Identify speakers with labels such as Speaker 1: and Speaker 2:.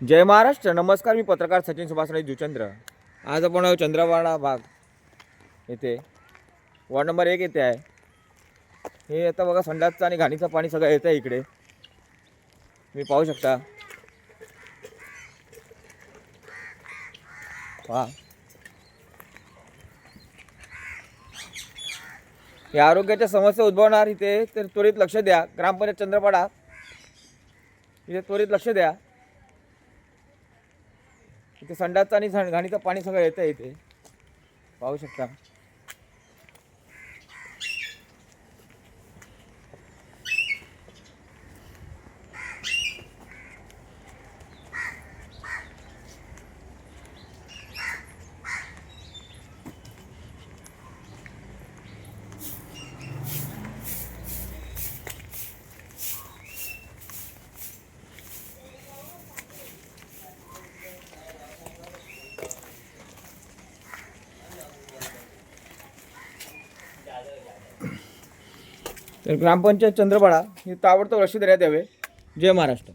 Speaker 1: जय महाराष्ट्र नमस्कार मी पत्रकार सचिन सुभाष जुचंद्र आज आपण चंद्रवाडा भाग. येथे वॉर्ड नंबर एक येथे आहे. हे आता बघा संडासचं आणि घाणीचं पाणी सगळं येतं आहे इकडे. तुम्ही पाहू शकता. पहा या आरोग्याच्या समस्या उद्भवणार इथे तर त्वरित लक्ष द्या. ग्रामपंचायत चंद्रपाडा. इथे त्वरित लक्ष द्या. इथे संडाचं आणि सं- घाणीचं पाणी सगळं येतं आहे इथे. पाहू शकता. तर ग्रामपंचायत चंद्रपाडा हे ताबडतोब लक्ष देण्यात यावे जय महाराष्ट्र.